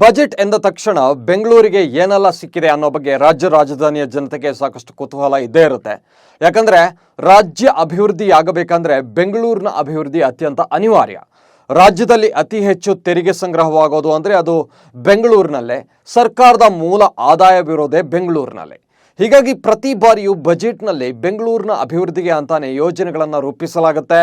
Budget ಎಂದ ತಕ್ಷಣ ಬೆಂಗಳೂರಿಗೆ ಏನೆಲ್ಲ ಸಿಕ್ಕಿದೆ ಅನ್ನೋ ಬಗ್ಗೆ ರಾಜ್ಯ ರಾಜಧಾನಿಯ ಜನತೆಗೆ ಸಾಕಷ್ಟು ಕುತೂಹಲ ಇದ್ದೇ ಇರುತ್ತೆ. ಯಾಕಂದ್ರೆ ರಾಜ್ಯ ಅಭಿವೃದ್ಧಿ ಆಗಬೇಕಂದ್ರೆ ಬೆಂಗಳೂರಿನ ಅಭಿವೃದ್ಧಿ ಅತ್ಯಂತ ಅನಿವಾರ್ಯ. ರಾಜ್ಯದಲ್ಲಿ ಅತಿ ಹೆಚ್ಚು ತೆರಿಗೆ ಸಂಗ್ರಹವಾಗೋದು ಅಂದರೆ ಅದು ಬೆಂಗಳೂರಿನಲ್ಲೇ. ಸರ್ಕಾರದ ಮೂಲ ಆದಾಯವಿರೋದೇ ಬೆಂಗಳೂರಿನಲ್ಲೇ. ಹೀಗಾಗಿ ಪ್ರತಿ ಬಾರಿಯೂ ಬಜೆಟ್ನಲ್ಲಿ ಬೆಂಗಳೂರಿನ ಅಭಿವೃದ್ಧಿಗೆ ಅಂತಾನೆ ಯೋಜನೆಗಳನ್ನು ರೂಪಿಸಲಾಗುತ್ತೆ.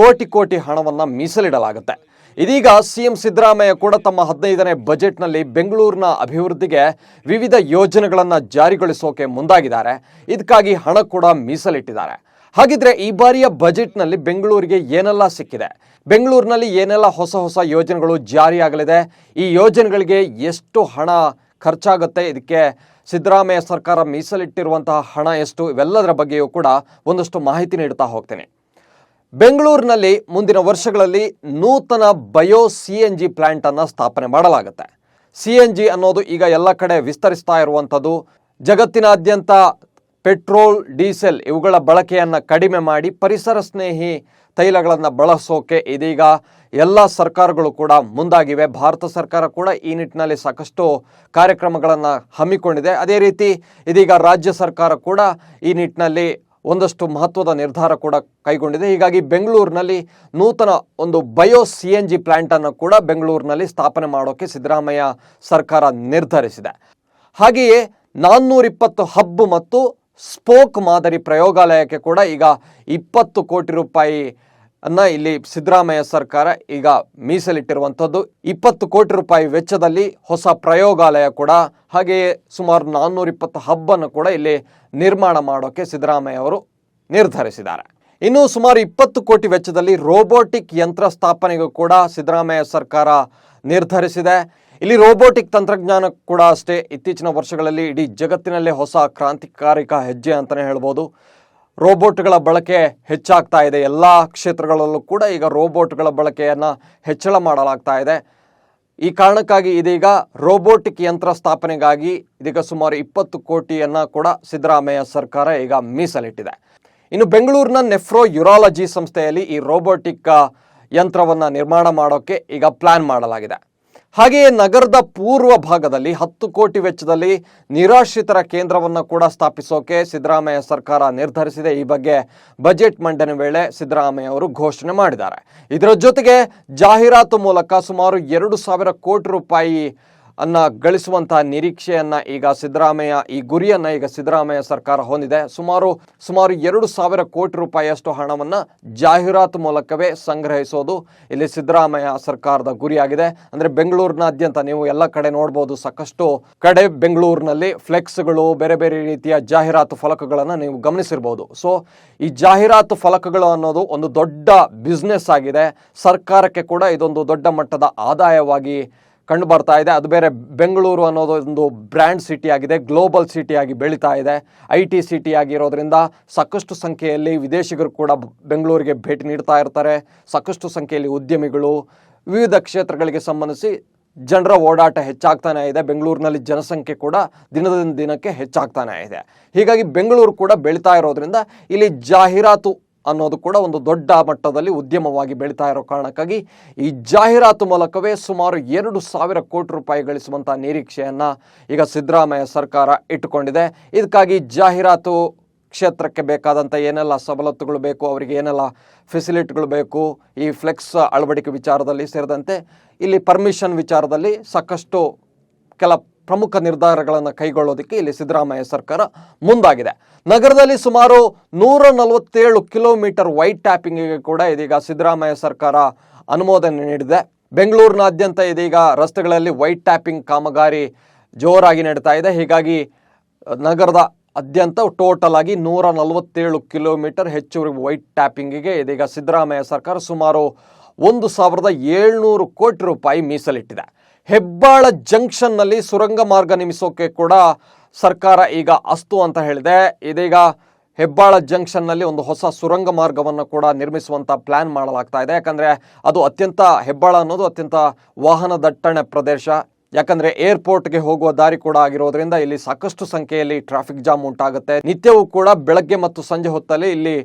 ಕೋಟಿ ಕೋಟಿ ಹಣವನ್ನು ಮೀಸಲಿಡಲಾಗುತ್ತೆ. ಇದೀಗ ಸಿಎಂ ಸಿದ್ದರಾಮಯ್ಯ ಕೂಡ ತಮ್ಮ ಹದಿನೈದನೇ ಬಜೆಟ್ನಲ್ಲಿ ಬೆಂಗಳೂರಿನ ಅಭಿವೃದ್ಧಿಗೆ ವಿವಿಧ ಯೋಜನೆಗಳನ್ನು ಜಾರಿಗೊಳಿಸೋಕೆ ಮುಂದಾಗಿದ್ದಾರೆ. ಇದಕ್ಕಾಗಿ ಹಣ ಕೂಡ ಮೀಸಲಿಟ್ಟಿದ್ದಾರೆ. ಹಾಗಿದ್ರೆ ಈ ಬಾರಿಯ ಬಜೆಟ್ನಲ್ಲಿ ಬೆಂಗಳೂರಿಗೆ ಏನೆಲ್ಲ ಸಿಕ್ಕಿದೆ? ಬೆಂಗಳೂರಿನಲ್ಲಿ ಏನೆಲ್ಲ ಹೊಸ ಹೊಸ ಯೋಜನೆಗಳು ಜಾರಿಯಾಗಲಿದೆ? ಈ ಯೋಜನೆಗಳಿಗೆ ಎಷ್ಟು ಹಣ ಖರ್ಚಾಗುತ್ತೆ? ಇದಕ್ಕೆ ಸಿದ್ದರಾಮಯ್ಯ ಸರ್ಕಾರ ಮೀಸಲಿಟ್ಟಿರುವಂತಹ ಹಣ ಎಷ್ಟು? ಇವೆಲ್ಲದರ ಬಗ್ಗೆಯೂ ಕೂಡ ಒಂದಷ್ಟು ಮಾಹಿತಿ ನೀಡುತ್ತಾ ಹೋಗ್ತೇನೆ. ಬೆಂಗಳೂರಿನಲ್ಲಿ ಮುಂದಿನ ವರ್ಷಗಳಲ್ಲಿ ನೂತನ ಬಯೋ ಸಿ ಎನ್ ಜಿ ಪ್ಲ್ಯಾಂಟನ್ನು ಸ್ಥಾಪನೆ ಮಾಡಲಾಗುತ್ತೆ. ಸಿ ಎನ್ ಜಿ ಅನ್ನೋದು ಈಗ ಎಲ್ಲ ಕಡೆ ವಿಸ್ತರಿಸ್ತಾ ಇರುವಂಥದ್ದು. ಜಗತ್ತಿನಾದ್ಯಂತ ಪೆಟ್ರೋಲ್, ಡೀಸೆಲ್ ಇವುಗಳ ಬಳಕೆಯನ್ನು ಕಡಿಮೆ ಮಾಡಿ ಪರಿಸರ ಸ್ನೇಹಿ ತೈಲಗಳನ್ನು ಬಳಸೋಕೆ ಇದೀಗ ಎಲ್ಲ ಸರ್ಕಾರಗಳು ಕೂಡ ಮುಂದಾಗಿವೆ. ಭಾರತ ಸರ್ಕಾರ ಕೂಡ ಈ ನಿಟ್ಟಿನಲ್ಲಿ ಸಾಕಷ್ಟು ಕಾರ್ಯಕ್ರಮಗಳನ್ನು ಹಮ್ಮಿಕೊಂಡಿದೆ. ಅದೇ ರೀತಿ ಇದೀಗ ರಾಜ್ಯ ಸರ್ಕಾರ ಕೂಡ ಈ ನಿಟ್ಟಿನಲ್ಲಿ ಒಂದಷ್ಟು ಮಹತ್ವದ ನಿರ್ಧಾರ ಕೂಡ ಕೈಗೊಂಡಿದೆ. ಹೀಗಾಗಿ ಬೆಂಗಳೂರಿನಲ್ಲಿ ನೂತನ ಒಂದು ಬಯೋ ಸಿ ಎನ್ ಜಿ ಪ್ಲ್ಯಾಂಟನ್ನು ಕೂಡ ಬೆಂಗಳೂರಿನಲ್ಲಿ ಸ್ಥಾಪನೆ ಮಾಡೋಕ್ಕೆ ಸಿದ್ದರಾಮಯ್ಯ ಸರ್ಕಾರ ನಿರ್ಧರಿಸಿದೆ. ಹಾಗೆಯೇ ನಾನ್ನೂರಿಪ್ಪತ್ತು ಹಬ್ ಮತ್ತು ಸ್ಪೋಕ್ ಮಾದರಿ ಪ್ರಯೋಗಾಲಯಕ್ಕೆ ಕೂಡ ಈಗ ಇಪ್ಪತ್ತು ಕೋಟಿ ರೂಪಾಯಿ ಅನ್ನ ಇಲ್ಲಿ ಸಿದ್ದರಾಮಯ್ಯ ಸರ್ಕಾರ ಈಗ ಮೀಸಲಿಟ್ಟಿರುವಂಥದ್ದು. ಇಪ್ಪತ್ತು ಕೋಟಿ ರೂಪಾಯಿ ವೆಚ್ಚದಲ್ಲಿ ಹೊಸ ಪ್ರಯೋಗಾಲಯ ಕೂಡ, ಹಾಗೆಯೇ ಸುಮಾರು ನಾನ್ನೂರಿಪ್ಪತ್ತು ಹಬ್ಬನ್ನು ಕೂಡ ಇಲ್ಲಿ ನಿರ್ಮಾಣ ಮಾಡೋಕ್ಕೆ ಸಿದ್ದರಾಮಯ್ಯ ಅವರು ನಿರ್ಧರಿಸಿದ್ದಾರೆ. ಇನ್ನು ಸುಮಾರು ಇಪ್ಪತ್ತು ಕೋಟಿ ವೆಚ್ಚದಲ್ಲಿ ರೋಬೋಟಿಕ್ ಯಂತ್ರ ಸ್ಥಾಪನೆಗೂ ಕೂಡ ಸಿದ್ದರಾಮಯ್ಯ ಸರ್ಕಾರ ನಿರ್ಧರಿಸಿದೆ. ಇಲ್ಲಿ ರೋಬೋಟಿಕ್ ತಂತ್ರಜ್ಞಾನ ಕೂಡ ಅಷ್ಟೇ. ಇತ್ತೀಚಿನ ವರ್ಷಗಳಲ್ಲಿ ಇಡೀ ಜಗತ್ತಿನಲ್ಲೇ ಹೊಸ ಕ್ರಾಂತಿಕಾರಿಕ ಹೆಜ್ಜೆ ಅಂತಲೇ ಹೇಳ್ಬೋದು. ರೋಬೋಟ್ಗಳ ಬಳಕೆ ಹೆಚ್ಚಾಗ್ತಾ ಇದೆ. ಎಲ್ಲ ಕ್ಷೇತ್ರಗಳಲ್ಲೂ ಕೂಡ ಈಗ ರೋಬೋಟ್ಗಳ ಬಳಕೆಯನ್ನು ಹೆಚ್ಚಳ ಮಾಡಲಾಗ್ತಾ ಇದೆ. ಈ ಕಾರಣಕ್ಕಾಗಿ ಇದೀಗ ರೋಬೋಟಿಕ್ ಯಂತ್ರ ಸ್ಥಾಪನೆಗಾಗಿ ಇದೀಗ ಸುಮಾರು ಇಪ್ಪತ್ತು ಕೋಟಿಯನ್ನು ಕೂಡ ಸಿದ್ದರಾಮಯ್ಯ ಸರ್ಕಾರ ಈಗ ಮೀಸಲಿಟ್ಟಿದೆ. ಇನ್ನು ಬೆಂಗಳೂರಿನ ನೆಫ್ರೋ ಯುರಾಲಜಿ ಸಂಸ್ಥೆಯಲ್ಲಿ ಈ ರೋಬೋಟಿಕ್ ಯಂತ್ರವನ್ನು ನಿರ್ಮಾಣ ಮಾಡೋಕ್ಕೆ ಈಗ ಪ್ಲ್ಯಾನ್ ಮಾಡಲಾಗಿದೆ. ಹಾಗೆಯೇ ನಗರದ ಪೂರ್ವ ಭಾಗದಲ್ಲಿ ಹತ್ತು ಕೋಟಿ ವೆಚ್ಚದಲ್ಲಿ ನಿರಾಶ್ರಿತರ ಕೇಂದ್ರವನ್ನು ಕೂಡ ಸ್ಥಾಪಿಸೋಕೆ ಸಿದ್ದರಾಮಯ್ಯ ಸರ್ಕಾರ ನಿರ್ಧರಿಸಿದೆ. ಈ ಬಗ್ಗೆ ಬಜೆಟ್ ಮಂಡನೆ ವೇಳೆ ಸಿದ್ದರಾಮಯ್ಯ ಅವರು ಘೋಷಣೆ ಮಾಡಿದ್ದಾರೆ. ಇದರ ಜೊತೆಗೆ ಜಾಹೀರಾತು ಮೂಲಕ ಸುಮಾರು ಎರಡು ಸಾವಿರ ಕೋಟಿ ರೂಪಾಯಿ ಅನ್ನ ಗಳಿಸುವಂತಹ ನಿರೀಕ್ಷೆಯನ್ನ ಈಗ ಸಿದ್ದರಾಮಯ್ಯ, ಈ ಗುರಿಯನ್ನ ಈಗ ಸಿದ್ದರಾಮಯ್ಯ ಸರ್ಕಾರ ಹೊಂದಿದೆ. ಸುಮಾರು ಸುಮಾರು ಎರಡು ಸಾವಿರ ಕೋಟಿ ರೂಪಾಯಿಯಷ್ಟು ಹಣವನ್ನ ಜಾಹೀರಾತು ಮೂಲಕವೇ ಸಂಗ್ರಹಿಸೋದು ಇಲ್ಲಿ ಸಿದ್ದರಾಮಯ್ಯ ಸರ್ಕಾರದ ಗುರಿಯಾಗಿದೆ. ಅಂದ್ರೆ ಬೆಂಗಳೂರಿನಾದ್ಯಂತ ನೀವು ಎಲ್ಲ ಕಡೆ ನೋಡಬಹುದು ಸಾಕಷ್ಟು ಕಡೆ ಬೆಂಗಳೂರಿನಲ್ಲಿ ಫ್ಲೆಕ್ಸ್ಗಳು, ಬೇರೆ ಬೇರೆ ರೀತಿಯ ಜಾಹೀರಾತು ಫಲಕಗಳನ್ನು ನೀವು ಗಮನಿಸಿರ್ಬೋದು. ಸೊ ಈ ಜಾಹೀರಾತು ಫಲಕಗಳು ಅನ್ನೋದು ಒಂದು ದೊಡ್ಡ ಬಿಸ್ನೆಸ್ ಆಗಿದೆ. ಸರ್ಕಾರಕ್ಕೆ ಕೂಡ ಇದೊಂದು ದೊಡ್ಡ ಮಟ್ಟದ ಆದಾಯವಾಗಿ ಕಂಡು ಬರ್ತಾ ಇದೆ. ಅದು ಬೇರೆ ಬೆಂಗಳೂರು ಅನ್ನೋದು ಒಂದು ಬ್ರ್ಯಾಂಡ್ ಸಿಟಿ ಆಗಿದೆ ಗ್ಲೋಬಲ್ ಸಿಟಿ ಆಗಿ ಬೆಳೀತಾ ಇದೆ. ಐ ಟಿ ಸಿಟಿ ಆಗಿರೋದ್ರಿಂದ ಸಾಕಷ್ಟು ಸಂಖ್ಯೆಯಲ್ಲಿ ವಿದೇಶಿಗರು ಕೂಡ ಬೆಂಗಳೂರಿಗೆ ಭೇಟಿ ನೀಡ್ತಾ ಇರ್ತಾರೆ. ಸಾಕಷ್ಟು ಸಂಖ್ಯೆಯಲ್ಲಿ ಉದ್ಯಮಿಗಳು ವಿವಿಧ ಕ್ಷೇತ್ರಗಳಿಗೆ ಸಂಬಂಧಿಸಿ ಜನರ ಓಡಾಟ ಹೆಚ್ಚಾಗ್ತಾನೆ ಇದೆ. ಬೆಂಗಳೂರಿನಲ್ಲಿ ಜನಸಂಖ್ಯೆ ಕೂಡ ದಿನದಿಂದ ದಿನಕ್ಕೆ ಹೆಚ್ಚಾಗ್ತಾನೆ ಇದೆ. ಹೀಗಾಗಿ ಬೆಂಗಳೂರು ಕೂಡ ಬೆಳೀತಾ ಇರೋದ್ರಿಂದ ಇಲ್ಲಿ ಜಾಹೀರಾತು ಅನ್ನೋದು ಕೂಡ ಒಂದು ದೊಡ್ಡ ಮಟ್ಟದಲ್ಲಿ ಉದ್ಯಮವಾಗಿ ಬೆಳೀತಾ ಇರೋ ಕಾರಣಕ್ಕಾಗಿ ಈ ಜಾಹೀರಾತು ಮೂಲಕವೇ ಸುಮಾರು ಎರಡು ಸಾವಿರ ಕೋಟಿ ರೂಪಾಯಿ ಗಳಿಸುವಂತಹ ನಿರೀಕ್ಷೆಯನ್ನ ಈಗ ಸಿದ್ದರಾಮಯ್ಯ ಸರ್ಕಾರ ಇಟ್ಟುಕೊಂಡಿದೆ. ಇದಕ್ಕಾಗಿ ಜಾಹೀರಾತು ಕ್ಷೇತ್ರಕ್ಕೆ ಬೇಕಾದಂಥ ಏನೆಲ್ಲ ಸವಲತ್ತುಗಳು ಬೇಕು, ಅವರಿಗೆ ಏನೆಲ್ಲ ಫೆಸಿಲಿಟಿಗಳು ಬೇಕು, ಈ ಫ್ಲೆಕ್ಸ್ ಅಳವಡಿಕೆ ವಿಚಾರದಲ್ಲಿ ಸೇರಿದಂತೆ ಇಲ್ಲಿ ಪರ್ಮಿಷನ್ ವಿಚಾರದಲ್ಲಿ ಸಾಕಷ್ಟು ಕೆಲ ಪ್ರಮುಖ ನಿರ್ಧಾರಗಳನ್ನು ಕೈಗೊಳ್ಳೋದಕ್ಕೆ ಇಲ್ಲಿ ಸಿದ್ದರಾಮಯ್ಯ ಸರ್ಕಾರ ಮುಂದಾಗಿದೆ. ನಗರದಲ್ಲಿ ಸುಮಾರು ನೂರ ನಲವತ್ತೇಳು ಕಿಲೋಮೀಟರ್ ವೈಟ್ ಟ್ಯಾಪಿಂಗಿಗೆ ಕೂಡ ಇದೀಗ ಸಿದ್ದರಾಮಯ್ಯ ಸರ್ಕಾರ ಅನುಮೋದನೆ ನೀಡಿದೆ. ಬೆಂಗಳೂರಿನಾದ್ಯಂತ ಇದೀಗ ರಸ್ತೆಗಳಲ್ಲಿ ವೈಟ್ ಟ್ಯಾಪಿಂಗ್ ಕಾಮಗಾರಿ ಜೋರಾಗಿ ನಡೀತಾ ಇದೆ. ಹೀಗಾಗಿ ನಗರದ ಅದ್ಯಂತ ಟೋಟಲ್ ಆಗಿ ನೂರ ನಲವತ್ತೇಳು ಕಿಲೋಮೀಟರ್ ಹೆಚ್ಚುವರಿ ವೈಟ್ ಟ್ಯಾಪಿಂಗಿಗೆ ಇದೀಗ ಸಿದ್ದರಾಮಯ್ಯ ಸರ್ಕಾರ ಸುಮಾರು ಒಂದು ಸಾವಿರದ ಏಳ್ನೂರು ಕೋಟಿ ರೂಪಾಯಿ ಮೀಸಲಿಟ್ಟಿದೆ. ಹೆಬ್ಬಾಳ ಜಂಕ್ಷನ್ನಲ್ಲಿ ಸುರಂಗ ಮಾರ್ಗ ನಿರ್ಮಿಸೋಕೆ ಕೂಡ ಸರ್ಕಾರ ಈಗ ಅಸ್ತು ಅಂತ ಹೇಳಿದೆ. ಇದೀಗ ಹೆಬ್ಬಾಳ ಜಂಕ್ಷನ್ನಲ್ಲಿ ಒಂದು ಹೊಸ ಸುರಂಗ ಮಾರ್ಗವನ್ನು ಕೂಡ ನಿರ್ಮಿಸುವಂಥ ಪ್ಲ್ಯಾನ್ ಮಾಡಲಾಗ್ತಾ ಇದೆ. ಯಾಕಂದರೆ ಅದು ಅತ್ಯಂತ ಹೆಬ್ಬಾಳ ಅನ್ನೋದು ಅತ್ಯಂತ ವಾಹನ ದಟ್ಟಣೆ ಪ್ರದೇಶ. ಯಾಕಂದರೆ ಏರ್ಪೋರ್ಟ್ಗೆ ಹೋಗುವ ದಾರಿ ಕೂಡ ಆಗಿರೋದ್ರಿಂದ ಇಲ್ಲಿ ಸಾಕಷ್ಟು ಸಂಖ್ಯೆಯಲ್ಲಿ ಟ್ರಾಫಿಕ್ ಜಾಮ್ ಉಂಟಾಗುತ್ತೆ. ನಿತ್ಯವೂ ಕೂಡ ಬೆಳಗ್ಗೆ ಮತ್ತು ಸಂಜೆ ಹೊತ್ತಲ್ಲಿ ಇಲ್ಲಿ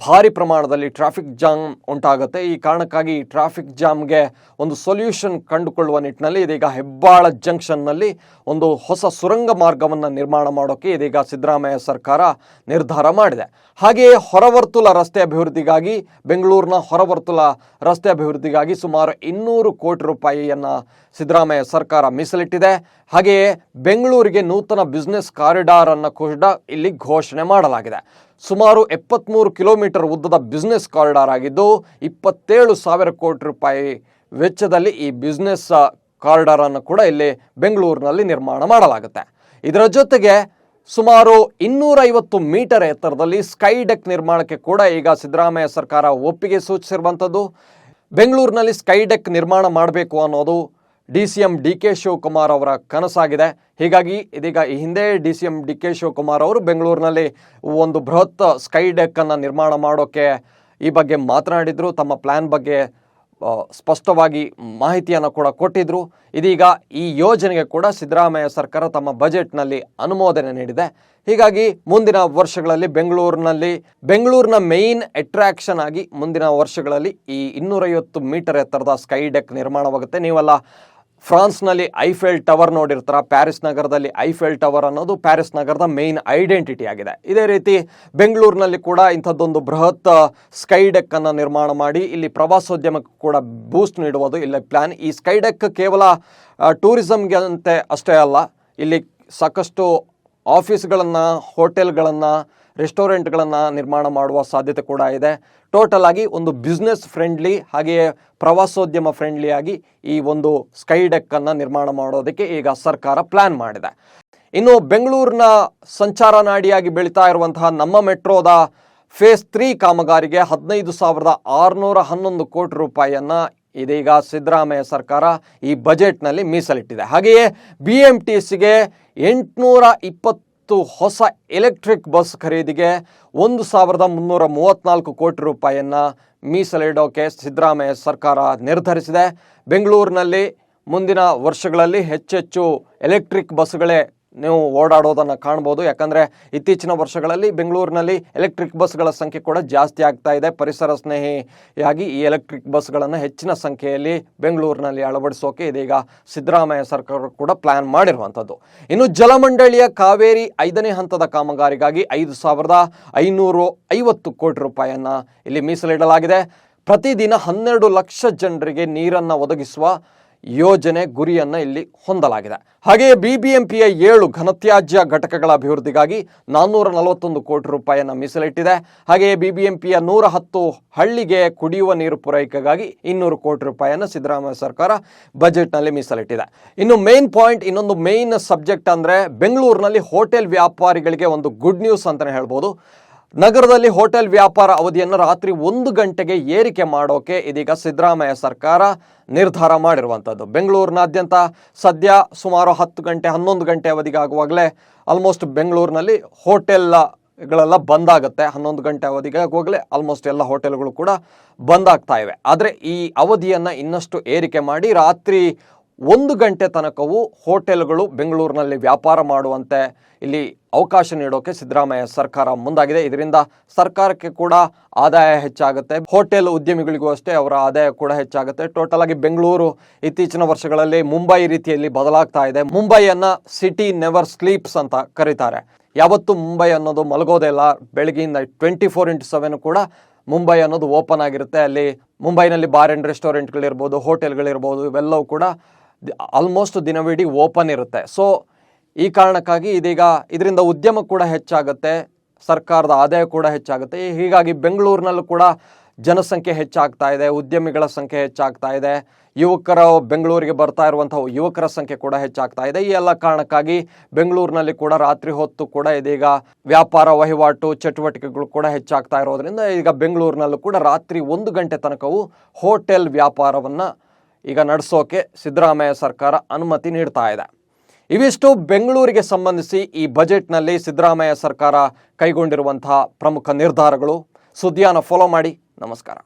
ಭಾರಿ ಪ್ರಮಾಣದಲ್ಲಿ ಟ್ರಾಫಿಕ್ ಜಾಮ್ ಉಂಟಾಗುತ್ತೆ. ಈ ಕಾರಣಕ್ಕಾಗಿ ಟ್ರಾಫಿಕ್ ಜಾಮ್ಗೆ ಒಂದು ಸೊಲ್ಯೂಷನ್ ಕಂಡುಕೊಳ್ಳುವ ನಿಟ್ಟಿನಲ್ಲಿ ಇದೀಗ ಹೆಬ್ಬಾಳ ಜಂಕ್ಷನ್ನಲ್ಲಿ ಒಂದು ಹೊಸ ಸುರಂಗ ಮಾರ್ಗವನ್ನು ನಿರ್ಮಾಣ ಮಾಡೋಕ್ಕೆ ಇದೀಗ ಸಿದ್ದರಾಮಯ್ಯ ಸರ್ಕಾರ ನಿರ್ಧಾರ ಮಾಡಿದೆ. ಹಾಗೆಯೇ ಹೊರವರ್ತುಲ ರಸ್ತೆ ಅಭಿವೃದ್ಧಿಗಾಗಿ, ಬೆಂಗಳೂರಿನ ಹೊರವರ್ತುಲ ರಸ್ತೆ ಅಭಿವೃದ್ಧಿಗಾಗಿ ಸುಮಾರು ಇನ್ನೂರು ಕೋಟಿ ರೂಪಾಯಿಯನ್ನು ಸಿದ್ದರಾಮಯ್ಯ ಸರ್ಕಾರ ಮೀಸಲಿಟ್ಟಿದೆ. ಹಾಗೆಯೇ ಬೆಂಗಳೂರಿಗೆ ನೂತನ ಬಿಸ್ನೆಸ್ ಕಾರಿಡಾರ್ ಅನ್ನು ಕೂಡ ಇಲ್ಲಿ ಘೋಷಣೆ ಮಾಡಲಾಗಿದೆ. ಸುಮಾರು ಎಪ್ಪತ್ತ್ಮೂರು ಕಿಲೋಮೀಟರ್ ಉದ್ದದ ಬಿಸ್ನೆಸ್ ಕಾರಿಡಾರ್ ಆಗಿದ್ದು, ಇಪ್ಪತ್ತೇಳು ಸಾವಿರ ಕೋಟಿ ರೂಪಾಯಿ ವೆಚ್ಚದಲ್ಲಿ ಈ ಬಿಸ್ನೆಸ್ ಕಾರಿಡಾರನ್ನು ಕೂಡ ಇಲ್ಲಿ ಬೆಂಗಳೂರಿನಲ್ಲಿ ನಿರ್ಮಾಣ ಮಾಡಲಾಗುತ್ತೆ. ಇದರ ಜೊತೆಗೆ ಸುಮಾರು ಇನ್ನೂರೈವತ್ತು ಮೀಟರ್ ಎತ್ತರದಲ್ಲಿ ಸ್ಕೈ ಡೆಕ್ ನಿರ್ಮಾಣಕ್ಕೆ ಕೂಡ ಈಗ ಸಿದ್ದರಾಮಯ್ಯ ಸರ್ಕಾರ ಒಪ್ಪಿಗೆ ಸೂಚಿಸಿರುವಂಥದ್ದು. ಬೆಂಗಳೂರಿನಲ್ಲಿ ಸ್ಕೈ ಡೆಕ್ ನಿರ್ಮಾಣ ಮಾಡಬೇಕು ಅನ್ನೋದು D C M D K Shivakumar ಅವರ ಕನಸಾಗಿದೆ. ಹೀಗಾಗಿ ಇದೀಗ ಈ ಹಿಂದೆ D C M D K Shivakumar ಅವರು ಬೆಂಗಳೂರಿನಲ್ಲಿ ಒಂದು ಬೃಹತ್ ಸ್ಕೈ ಡೆಕ್ ಅನ್ನು ನಿರ್ಮಾಣ ಮಾಡೋಕ್ಕೆ ಈ ಬಗ್ಗೆ ಮಾತನಾಡಿದ್ರು. ತಮ್ಮ ಪ್ಲ್ಯಾನ್ ಬಗ್ಗೆ ಸ್ಪಷ್ಟವಾಗಿ ಮಾಹಿತಿಯನ್ನು ಕೂಡ ಕೊಟ್ಟಿದ್ರು. ಇದೀಗ ಈ ಯೋಜನೆಗೆ ಕೂಡ ಸಿದ್ದರಾಮಯ್ಯ ಸರ್ಕಾರ ತಮ್ಮ ಬಜೆಟ್ನಲ್ಲಿ ಅನುಮೋದನೆ ನೀಡಿದೆ. ಹೀಗಾಗಿ ಮುಂದಿನ ವರ್ಷಗಳಲ್ಲಿ ಬೆಂಗಳೂರಿನಲ್ಲಿ, ಬೆಂಗಳೂರಿನ ಮೇಯ್ನ್ ಅಟ್ರಾಕ್ಷನ್ ಆಗಿ ಮುಂದಿನ ವರ್ಷಗಳಲ್ಲಿ ಈ ಇನ್ನೂರೈವತ್ತು ಮೀಟರ್ ಎತ್ತರದ ಸ್ಕೈ ಡೆಕ್ ನಿರ್ಮಾಣವಾಗುತ್ತೆ. ನೀವೆಲ್ಲ ಫ್ರಾನ್ಸ್ನಲ್ಲಿ ಐಫೆಲ್ ಟವರ್ ನೋಡಿರ್ತಾರ. ಪ್ಯಾರಿಸ್ ನಗರದಲ್ಲಿ ಐಫೆಲ್ ಟವರ್ ಅನ್ನೋದು ಪ್ಯಾರಿಸ್ ನಗರದ ಮೇನ್ ಐಡೆಂಟಿಟಿ ಆಗಿದೆ. ಇದೇ ರೀತಿ ಬೆಂಗಳೂರಿನಲ್ಲಿ ಕೂಡ ಇಂಥದ್ದೊಂದು ಬೃಹತ್ ಸ್ಕೈ ಡೆಕ್ ಅನ್ನು ನಿರ್ಮಾಣ ಮಾಡಿ ಇಲ್ಲಿ ಪ್ರವಾಸೋದ್ಯಮಕ್ಕೆ ಕೂಡ ಬೂಸ್ಟ್ ನೀಡುವುದು ಇಲ್ಲಿ ಪ್ಲಾನ್. ಈ ಸ್ಕೈ ಡೆಕ್ ಕೇವಲ ಟೂರಿಸಮ್ಗೆ ಅಂತೆ ಅಷ್ಟೇ ಅಲ್ಲ, ಇಲ್ಲಿ ಸಾಕಷ್ಟು ಆಫೀಸ್ಗಳನ್ನು, ಹೋಟೆಲ್ಗಳನ್ನು, ರೆಸ್ಟೋರೆಂಟ್ಗಳನ್ನು ನಿರ್ಮಾಣ ಮಾಡುವ ಸಾಧ್ಯತೆ ಕೂಡ ಇದೆ. ಟೋಟಲ್ ಆಗಿ ಒಂದು ಬಿಸ್ನೆಸ್ ಫ್ರೆಂಡ್ಲಿ ಹಾಗೆಯೇ ಪ್ರವಾಸೋದ್ಯಮ ಫ್ರೆಂಡ್ಲಿಯಾಗಿ ಈ ಒಂದು ಸ್ಕೈ ಡೆಕ್ ಅನ್ನು ನಿರ್ಮಾಣ ಮಾಡೋದಕ್ಕೆ ಈಗ ಸರ್ಕಾರ ಪ್ಲಾನ್ ಮಾಡಿದೆ. ಇನ್ನು ಬೆಂಗಳೂರಿನ ಸಂಚಾರ ನಾಡಿಯಾಗಿ ಬೆಳೀತಾ ಇರುವಂತಹ ನಮ್ಮ ಮೆಟ್ರೋದ ಫೇಸ್ ತ್ರೀ ಕಾಮಗಾರಿಗೆ ಹದಿನೈದು ಸಾವಿರದ ಆರುನೂರ ಹನ್ನೊಂದು ಕೋಟಿ ರೂಪಾಯಿಯನ್ನು ಇದೀಗ ಸಿದ್ದರಾಮಯ್ಯ ಸರ್ಕಾರ ಈ ಬಜೆಟ್ನಲ್ಲಿ ಮೀಸಲಿಟ್ಟಿದೆ. ಹಾಗೆಯೇ ಬಿ ಎಂ ಟಿ ಸಿಗೆ ಎಂಟುನೂರ ಇಪ್ಪತ್ತು ಹೊಸ ಎಲೆಕ್ಟ್ರಿಕ್ ಬಸ್ ಖರೀದಿಗೆ ಒಂದು ಸಾವಿರದ ಮುನ್ನೂರ ಮೂವತ್ತ್ನಾಲ್ಕು ಕೋಟಿ ರೂಪಾಯಿಯನ್ನು ಮೀಸಲಿಡೋಕೆ ಸಿದ್ದರಾಮಯ್ಯ ಸರ್ಕಾರ ನಿರ್ಧರಿಸಿದೆ. ಬೆಂಗಳೂರಿನಲ್ಲಿ ಮುಂದಿನ ವರ್ಷಗಳಲ್ಲಿ ಹೆಚ್ಚೆಚ್ಚು ಎಲೆಕ್ಟ್ರಿಕ್ ಬಸ್ಗಳೇ ನೀವು ಓಡಾಡೋದನ್ನು ಕಾಣ್ಬೋದು. ಯಾಕಂದರೆ ಇತ್ತೀಚಿನ ವರ್ಷಗಳಲ್ಲಿ ಬೆಂಗಳೂರಿನಲ್ಲಿ ಎಲೆಕ್ಟ್ರಿಕ್ ಬಸ್ಗಳ ಸಂಖ್ಯೆ ಕೂಡ ಜಾಸ್ತಿ ಆಗ್ತಾ ಇದೆ. ಪರಿಸರ ಸ್ನೇಹಿಯಾಗಿ ಈ ಎಲೆಕ್ಟ್ರಿಕ್ ಬಸ್ಗಳನ್ನು ಹೆಚ್ಚಿನ ಸಂಖ್ಯೆಯಲ್ಲಿ ಬೆಂಗಳೂರಿನಲ್ಲಿ ಅಳವಡಿಸೋಕೆ ಇದೀಗ ಸಿದ್ದರಾಮಯ್ಯ ಸರ್ಕಾರ ಕೂಡ ಪ್ಲ್ಯಾನ್ ಮಾಡಿರುವಂಥದ್ದು. ಇನ್ನು ಜಲಮಂಡಳಿಯ ಕಾವೇರಿ ಐದನೇ ಹಂತದ ಕಾಮಗಾರಿಗಾಗಿ ಐದು ಸಾವಿರದ ಐನೂರು ಐವತ್ತು ಕೋಟಿ ರೂಪಾಯಿಯನ್ನು ಇಲ್ಲಿ ಮೀಸಲಿಡಲಾಗಿದೆ. ಪ್ರತಿದಿನ ಹನ್ನೆರಡು ಲಕ್ಷ ಜನರಿಗೆ ನೀರನ್ನು ಒದಗಿಸುವ ಯೋಜನೆ ಗುರಿಯನ್ನು ಇಲ್ಲಿ ಹೊಂದಲಾಗಿದೆ. ಹಾಗೆಯೇ ಬಿಬಿಎಂಪಿಯ ಏಳು ಘನತ್ಯಾಜ್ಯ ಘಟಕಗಳ ಅಭಿವೃದ್ಧಿಗಾಗಿ ನಾನ್ನೂರ ನಲವತ್ತೊಂದು ಕೋಟಿ ರೂಪಾಯಿಯನ್ನು ಮೀಸಲಿಟ್ಟಿದೆ. ಹಾಗೆಯೇ ಬಿಬಿಎಂಪಿಯ ನೂರ ಹತ್ತು ಹಳ್ಳಿಗೆ ಕುಡಿಯುವ ನೀರು ಪೂರೈಕೆಗಾಗಿ ಇನ್ನೂರು ಕೋಟಿ ರೂಪಾಯಿಯನ್ನು ಸಿದ್ದರಾಮಯ್ಯ ಸರ್ಕಾರ ಬಜೆಟ್ನಲ್ಲಿ ಮೀಸಲಿಟ್ಟಿದೆ. ಇನ್ನು ಮೇನ್ ಪಾಯಿಂಟ್, ಇನ್ನೊಂದು ಮೇನ್ ಸಬ್ಜೆಕ್ಟ್ ಅಂದರೆ ಬೆಂಗಳೂರಿನಲ್ಲಿ ಹೋಟೆಲ್ ವ್ಯಾಪಾರಿಗಳಿಗೆ ಒಂದು ಗುಡ್ ನ್ಯೂಸ್ ಅಂತಲೇ ಹೇಳ್ಬೋದು. ನಗರದಲ್ಲಿ ಹೋಟೆಲ್ ವ್ಯಾಪಾರ ಅವಧಿಯನ್ನು ರಾತ್ರಿ ಒಂದು ಗಂಟೆಗೆ ಏರಿಕೆ ಮಾಡೋಕೆ ಇದೀಗ ಸಿದ್ದರಾಮಯ್ಯ ಸರ್ಕಾರ ನಿರ್ಧಾರ ಮಾಡಿರುವಂಥದ್ದು ಬೆಂಗಳೂರಿನಾದ್ಯಂತ ಸದ್ಯ ಸುಮಾರು ಹತ್ತು ಗಂಟೆ, ಹನ್ನೊಂದು ಗಂಟೆ ಅವಧಿಗಾಗುವಾಗಲೇ ಆಲ್ಮೋಸ್ಟ್ ಬೆಂಗಳೂರಿನಲ್ಲಿ ಹೋಟೆಲ್ಗಳೆಲ್ಲ ಬಂದಾಗುತ್ತೆ. ಹನ್ನೊಂದು ಗಂಟೆ ಅವಧಿಗೆ ಆಗುವಾಗಲೇ ಆಲ್ಮೋಸ್ಟ್ ಎಲ್ಲ ಹೋಟೆಲ್ಗಳು ಕೂಡ ಬಂದಾಗ್ತಾ ಇವೆ. ಆದರೆ ಈ ಅವಧಿಯನ್ನು ಇನ್ನಷ್ಟು ಏರಿಕೆ ಮಾಡಿ ರಾತ್ರಿ ಒಂದು ಗಂಟೆ ತನಕವೂ ಹೋಟೆಲ್ಗಳು ಬೆಂಗಳೂರಿನಲ್ಲಿ ವ್ಯಾಪಾರ ಮಾಡುವಂತೆ ಇಲ್ಲಿ ಅವಕಾಶ ನೀಡೋಕೆ ಸಿದ್ದರಾಮಯ್ಯ ಸರ್ಕಾರ ಮುಂದಾಗಿದೆ. ಇದರಿಂದ ಸರ್ಕಾರಕ್ಕೆ ಕೂಡ ಆದಾಯ ಹೆಚ್ಚಾಗುತ್ತೆ. ಹೋಟೆಲ್ ಉದ್ಯಮಿಗಳಿಗೂ ಅಷ್ಟೇ ಅವರ ಆದಾಯ ಕೂಡ ಹೆಚ್ಚಾಗುತ್ತೆ. ಟೋಟಲ್ ಆಗಿ ಬೆಂಗಳೂರು ಇತ್ತೀಚಿನ ವರ್ಷಗಳಲ್ಲಿ ಮುಂಬೈ ರೀತಿಯಲ್ಲಿ ಬದಲಾಗ್ತಾ ಇದೆ. ಮುಂಬೈಯನ್ನ ಸಿಟಿ ನೆವರ್ ಸ್ಲೀಪ್ಸ್ ಅಂತ ಕರೀತಾರೆ. ಯಾವತ್ತು ಮುಂಬೈ ಅನ್ನೋದು ಮಲಗೋದೇ ಇಲ್ಲ. ಬೆಳಗ್ಗೆಯಿಂದ ಟ್ವೆಂಟಿ ಫೋರ್ ಇಂಟು ಸೆವೆನ್ ಕೂಡ ಮುಂಬೈ ಅನ್ನೋದು ಓಪನ್ ಆಗಿರುತ್ತೆ. ಅಲ್ಲಿ ಮುಂಬೈನಲ್ಲಿ ಬಾರ್ ಆ್ಯಂಡ್ ರೆಸ್ಟೋರೆಂಟ್ಗಳಿರ್ಬೋದು ಹೋಟೆಲ್ಗಳಿರ್ಬೋದು, ಇವೆಲ್ಲವೂ ಕೂಡ ಆಲ್ಮೋಸ್ಟ್ ದಿನವಿಡೀ ಓಪನ್ ಇರುತ್ತೆ. ಸೊ ಈ ಕಾರಣಕ್ಕಾಗಿ ಇದೀಗ ಇದರಿಂದ ಉದ್ಯಮ ಕೂಡ ಹೆಚ್ಚಾಗುತ್ತೆ, ಸರ್ಕಾರದ ಆದಾಯ ಕೂಡ ಹೆಚ್ಚಾಗುತ್ತೆ. ಹೀಗಾಗಿ ಬೆಂಗಳೂರಿನಲ್ಲೂ ಕೂಡ ಜನಸಂಖ್ಯೆ ಹೆಚ್ಚಾಗ್ತಾ ಇದೆ, ಉದ್ಯಮಿಗಳ ಸಂಖ್ಯೆ ಹೆಚ್ಚಾಗ್ತಾ ಇದೆ, ಯುವಕರ ಬೆಂಗಳೂರಿಗೆ ಬರ್ತಾ ಇರುವಂತಹ ಯುವಕರ ಸಂಖ್ಯೆ ಕೂಡ ಹೆಚ್ಚಾಗ್ತಾ ಇದೆ. ಈ ಎಲ್ಲ ಕಾರಣಕ್ಕಾಗಿ ಬೆಂಗಳೂರಿನಲ್ಲಿ ಕೂಡ ರಾತ್ರಿ ಹೊತ್ತು ಕೂಡ ಇದೀಗ ವ್ಯಾಪಾರ ವಹಿವಾಟು ಚಟುವಟಿಕೆಗಳು ಕೂಡ ಹೆಚ್ಚಾಗ್ತಾ ಇರೋದ್ರಿಂದ ಈಗ ಬೆಂಗಳೂರಿನಲ್ಲೂ ಕೂಡ ರಾತ್ರಿ ಒಂದು ಗಂಟೆ ತನಕವೂ ಹೋಟೆಲ್ ವ್ಯಾಪಾರವನ್ನು ಈಗ ನಡೆಸೋಕೆ ಸಿದ್ದರಾಮಯ್ಯ ಸರ್ಕಾರ ಅನುಮತಿ ನೀಡ್ತಾ ಇದೆ. ಇವಿಷ್ಟು ಬೆಂಗಳೂರಿಗೆ ಸಂಬಂಧಿಸಿ ಈ ಬಜೆಟ್ನಲ್ಲಿ ಸಿದ್ದರಾಮಯ್ಯ ಸರ್ಕಾರ ಕೈಗೊಂಡಿರುವಂತಹ ಪ್ರಮುಖ ನಿರ್ಧಾರಗಳು. ಸುದ್ದಿಯನ್ನು ಫಾಲೋ ಮಾಡಿ. ನಮಸ್ಕಾರ.